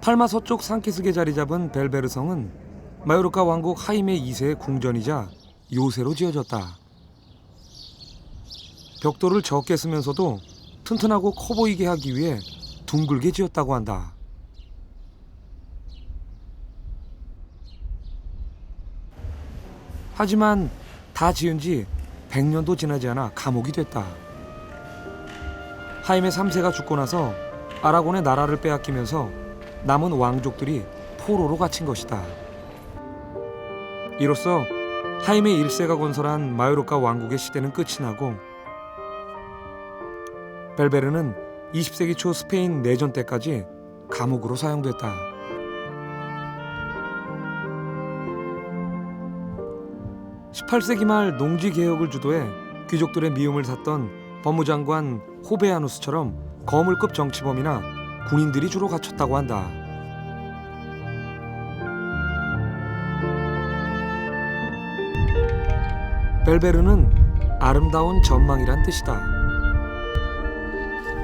팔마 서쪽 상키스게 자리 잡은 벨베르성은 마요르카 왕국 하임의 2세의 궁전이자 요새로 지어졌다. 벽돌을 적게 쓰면서도 튼튼하고 커 보이게 하기 위해 둥글게 지었다고 한다. 하지만 다 지은 지 100년도 지나지 않아 감옥이 됐다. 하임의 3세가 죽고 나서 아라곤의 나라를 빼앗기면서 남은 왕족들이 포로로 갇힌 것이다. 이로써 하임의 1세가 건설한 마요르카 왕국의 시대는 끝이 나고 벨베르는 20세기 초 스페인 내전 때까지 감옥으로 사용됐다. (18세기) 말 농지 개혁을 주도해 귀족들의 미움을 샀던 법무장관 호베아누스처럼 거물급 정치범이나 군인들이 주로 갇혔다고 한다. 벨베르는 아름다운 전망이란 뜻이다.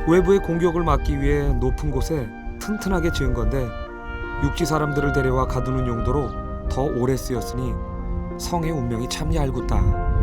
외부의 공격을 막기 위해 높은 곳에 튼튼하게 지은 건데 육지 사람들을 데려와 가두는 용도로 더 오래 쓰였으니 성의 운명이 참 얄궂다.